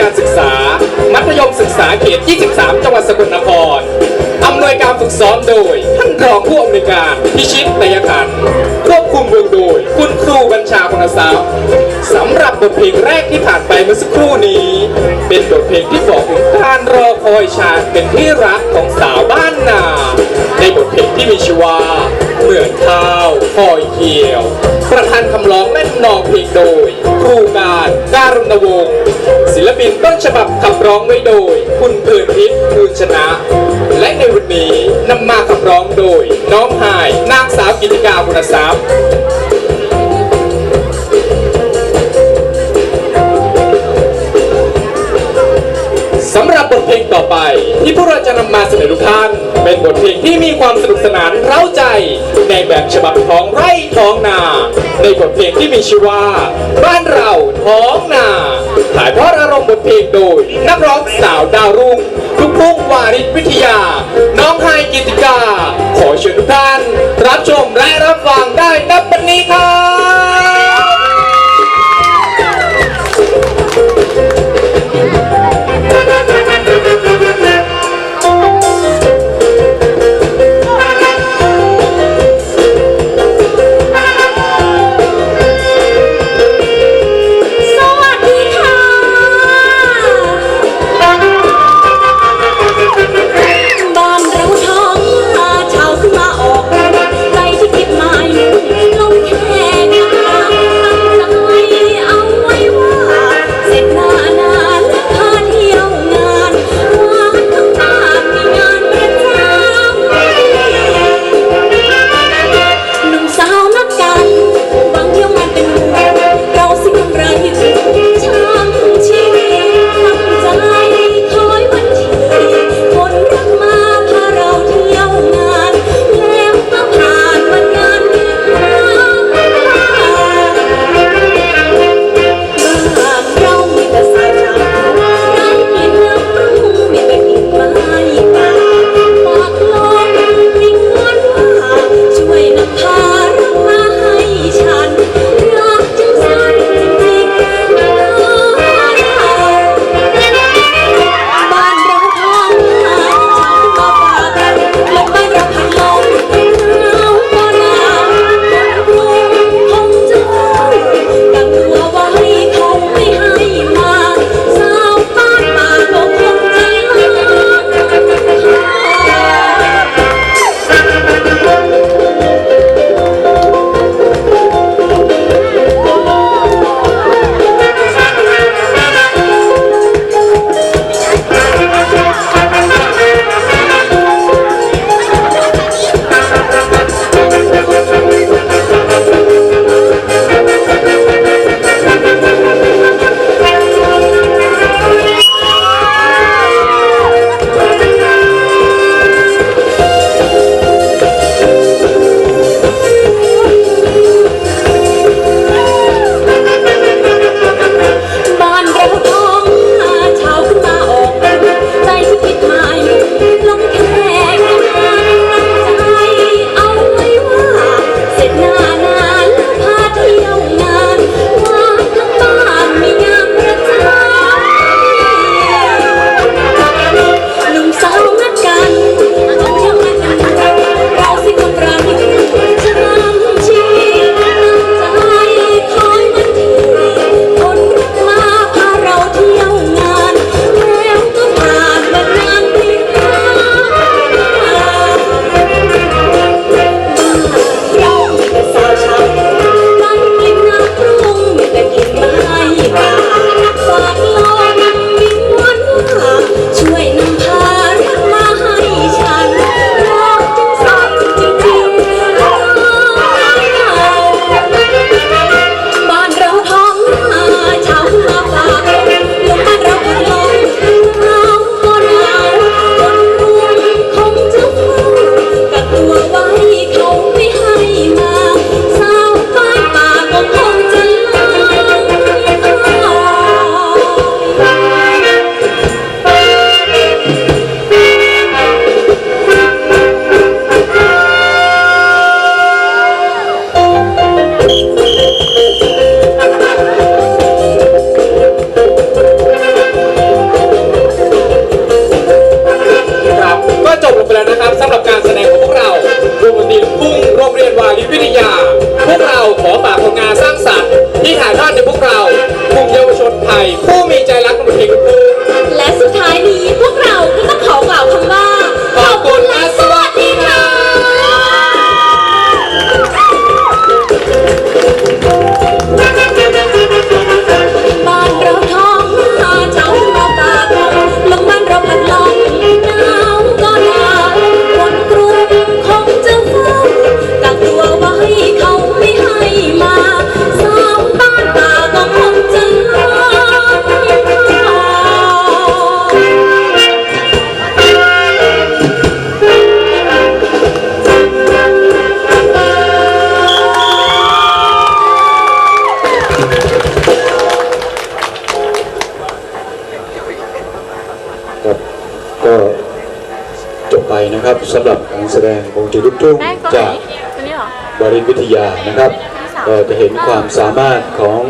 การศึกษา มัธยมศึกษาเขต 23 จังหวัดสกลนครอำนวยการฝึกซ้อมโดย ท่านรองผู้อำนวยการพิชิตตยขันควบคุมวงโดย คุณครูบัญชาคุณทรัพย์สำหรับบทเพลงแรกที่ผ่านไปเมื่อสักครู่นี้ เป็นบทเพลงที่บอกถึงการรอคอยชาเป็นที่รักของสาวบ้านนา ในบทเพลงที่มีชื่อว่าเหมือนข้าวคอยเขียว ประธานคำร้องและนองเพลงโดย ครูการการุณวงศ์ ศิลปินต้นฉบับขับร้องไว้โดย คุณเกินทิพย์คูณชนะ และในวันนี้นำมาขับร้องโดย น้องหายนางสาวกิติกาบุญทรัพย์สำหรับบทเพลงต่อไป ที่พวกเราจะนำมาเสนอทุกท่าน เป็นบทเพลงที่มีความสนุกสนานเร้าใจ ในแบบฉบับท้องไร่ท้องนา ในบทเพลงที่มีชื่อว่า บ้านเราท้องนา ถ่ายทอดอารมณ์บทเพลงโดย นักร้องสาวดาวรุ่งลูกพุ่งวาริศวิทยา น้องไฮกิติกา ขอเชิญทุกท่าน รับชมและรับฟังได้นับวันนี้ครับับสำหรับการแสดงวงดนตรีลูกทุ่งแป้จากบรินวิทยานะครับเอ่จะเห็นความสามารถของ